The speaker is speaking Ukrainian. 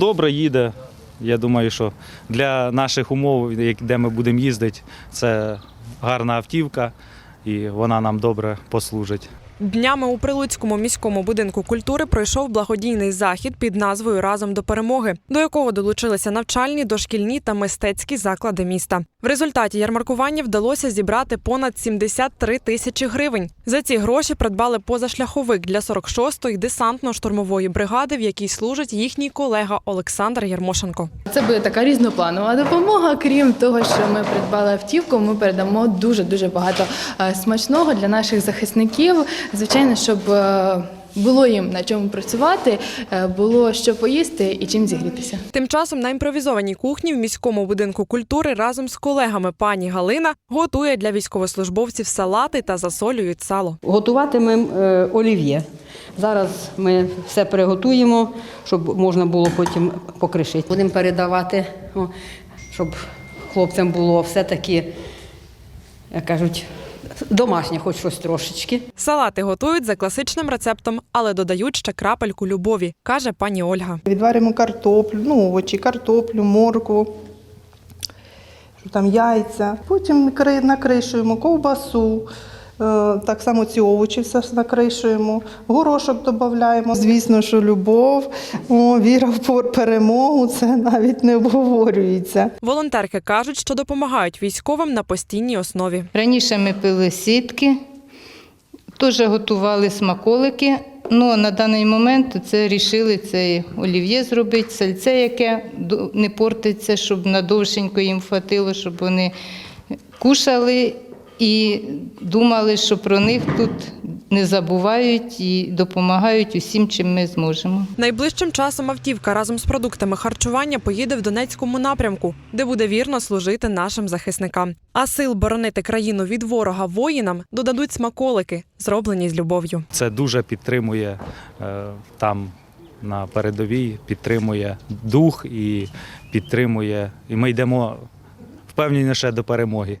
Добре їде. Я думаю, що для наших умов, де ми будемо їздити, це гарна автівка і вона нам добре послужить. Днями у Прилуцькому міському будинку культури пройшов благодійний захід під назвою Разом до перемоги, до якого долучилися навчальні, дошкільні та мистецькі заклади міста. В результаті ярмаркування вдалося зібрати понад 73 тисячі гривень. За ці гроші придбали позашляховик для 46-ї десантно-штурмової бригади, в якій служить їхній колега Олександр Ярмошенко. Це буде така різнопланова допомога. Крім того, що ми придбали автівку, ми передамо дуже дуже багато е, смачного для наших захисників. Звичайно, щоб е, було їм на чому працювати, е, було що поїсти і чим зігрітися. Тим часом на імпровізованій кухні в міському будинку культури разом з колегами пані Галина готує для військовослужбовців салати та засолюють сало. Готуватимемо е, олів'є. Зараз ми все приготуємо, щоб можна було потім покришити. Будемо передавати, щоб хлопцям було все-таки, як кажуть, домашнє, хоч щось трошечки. Салати готують за класичним рецептом, але додають ще крапельку любові, каже пані Ольга. Відваримо картоплю, ну, овочі, картоплю, моркву, що там яйця. Потім накришуємо ковбасу. Е, Так само ці овочі все ж накришуємо, горошок додаємо. Звісно, що любов, о, віра в перемогу це навіть не обговорюється. Волонтерки кажуть, що допомагають військовим на постійній основі. Раніше ми пили сітки, теж готували смаколики. Ну, на даний момент це рішили це олів'є зробити, сальце, яке не портиться, щоб надовшенько їм хватило, щоб вони кушали і думали, що про них тут не забувають і допомагають усім, чим ми зможемо. Найближчим часом автівка разом з продуктами харчування поїде в Донецькому напрямку, де буде вірно служити нашим захисникам. А сил боронити країну від ворога воїнам додадуть смаколики, зроблені з любов'ю. Це дуже підтримує е, там на передовій, підтримує дух і підтримує. І ми йдемо впевненіше до перемоги.